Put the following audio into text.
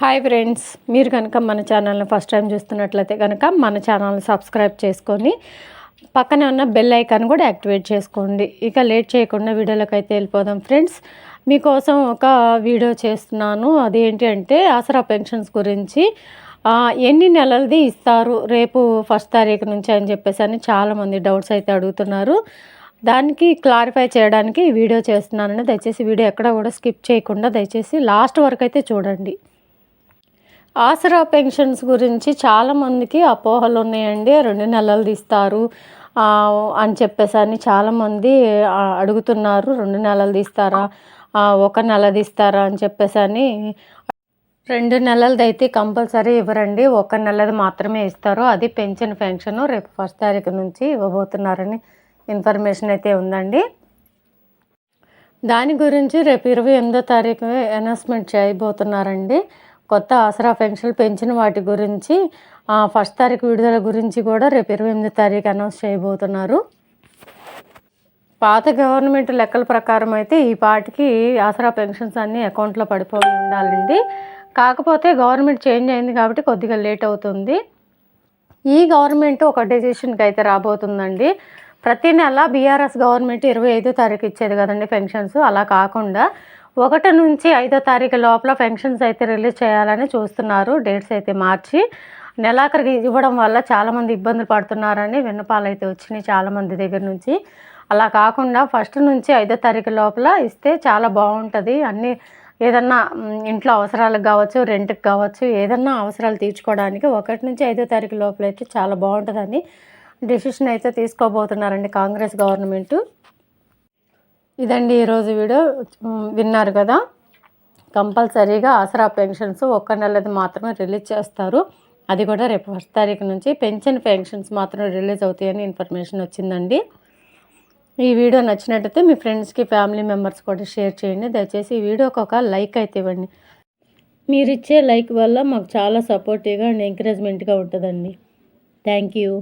Hi friends మీరు కనుక మన ఛానల్ని ఫస్ట్ టైం చూస్తున్నట్లయితే కనుక మన ఛానల్ని సబ్స్క్రైబ్ చేసుకొని పక్కనే ఉన్న బెల్ ఐకాన్ కూడా యాక్టివేట్ చేసుకోండి. ఇక లేట్ చేయకుండా వీడియోలోకి అయితే వెళ్ళిపోదాం ఫ్రెండ్స్ మీకోసం ఒక వీడియో చేస్తున్నాను. అదేంటి అంటే ఆసరా పెన్షన్స్ గురించి. ఎన్ని నెలలది ఇస్తారు? రేపు ఫస్ట్ తారీఖు నుంచి అని చెప్పేసి అని చాలామంది డౌట్స్ అయితే అడుగుతున్నారు. దానికి క్లారిఫై చేయడానికి వీడియో చేస్తున్నానని దయచేసి వీడియో ఎక్కడ కూడా స్కిప్ చేయకుండా దయచేసి లాస్ట్ వరకు అయితే చూడండి. ఆసరా పెన్షన్స్ గురించి చాలామందికి అపోహలు ఉన్నాయండి. రెండు నెలలు తీస్తారు. అని చెప్పేసి అని చాలామంది అడుగుతున్నారు. రెండు నెలలు తీస్తారా? ఒక నెల తీస్తారా? అని చెప్పేసి అని. రెండు నెలలది అయితే కంపల్సరీ ఇవ్వరండి. ఒక నెలది మాత్రమే ఇస్తారు. అది పెన్షన్ పెన్షన్ రేపు ఫస్ట్ తారీఖు నుంచి ఇవ్వబోతున్నారని ఇన్ఫర్మేషన్ అయితే ఉందండి. దాని గురించి రేపు ఇరవై ఎనిమిదో తారీఖు అనౌన్స్మెంట్ చేయబోతున్నారండి. కొత్త ఆసరా పెన్షన్ పెంచిన వాటి గురించి ఆ, ఫస్ట్ తారీఖు విడుదల గురించి కూడా రేపు ఇరవై ఎనిమిది తారీఖు అనౌన్స్ చేయబోతున్నారు. పాత గవర్నమెంట్ లెక్కల ప్రకారం అయితే ఈ పాటికి ఆసరా పెన్షన్స్ అన్నీ అకౌంట్లో పడిపోయి ఉండాలండి. కాకపోతే గవర్నమెంట్ చేంజ్ అయింది కాబట్టి కొద్దిగా లేట్ అవుతుంది. ఈ గవర్నమెంట్ ఒక డెసిషన్కి అయితే రాబోతుందండి. ప్రతి నెల బీఆర్ఎస్ గవర్నమెంట్ ఇరవై ఐదో తారీఖు ఇచ్చేది కదండి పెన్షన్స్. అలా కాకుండా ఒకటి నుంచి ఐదో తారీఖు లోపల పెన్షన్స్ అయితే రిలీజ్ చేయాలని చూస్తున్నారు. డేట్స్ అయితే మార్చి నెలాఖరికి ఇవ్వడం వల్ల చాలామంది ఇబ్బందులు పడుతున్నారని విన్నపాలు అయితే వచ్చినాయి చాలామంది దగ్గర నుంచి. అలా కాకుండా ఫస్ట్ నుంచి ఐదో తారీఖు లోపల ఇస్తే చాలా బాగుంటుంది. అన్నీ ఏదన్నా ఇంట్లో అవసరాలకు కావచ్చు రెంట్కి కావచ్చు ఏదన్నా అవసరాలు తీర్చుకోవడానికి ఒకటి నుంచి ఐదో తారీఖు లోపల అయితే చాలా బాగుంటుందని డెసిషన్ అయితే తీసుకోబోతున్నారండి కాంగ్రెస్ గవర్నమెంట్. ఇదండి ఈరోజు వీడియో విన్నారు కదా? కంపల్సరీగా ఆసరా పెన్షన్స్ ఒక్క నెలది మాత్రమే రిలీజ్ చేస్తారు. అది కూడా రేపు ఫస్ట్ తారీఖు నుంచి పెన్షన్ పెన్షన్స్ మాత్రం రిలీజ్ అవుతాయని ఇన్ఫర్మేషన్ వచ్చిందండి. ఈ వీడియో నచ్చినట్టయితే మీ ఫ్రెండ్స్కి ఫ్యామిలీ మెంబర్స్ కూడా షేర్ చేయండి. దయచేసి ఈ వీడియోకి ఒక లైక్ అయితే ఇవ్వండి. మీరు ఇచ్చే లైక్ వల్ల మాకు చాలా సపోర్టివ్గా అండ్ ఎంకరేజ్మెంట్గా ఉంటుందండి. Thank you.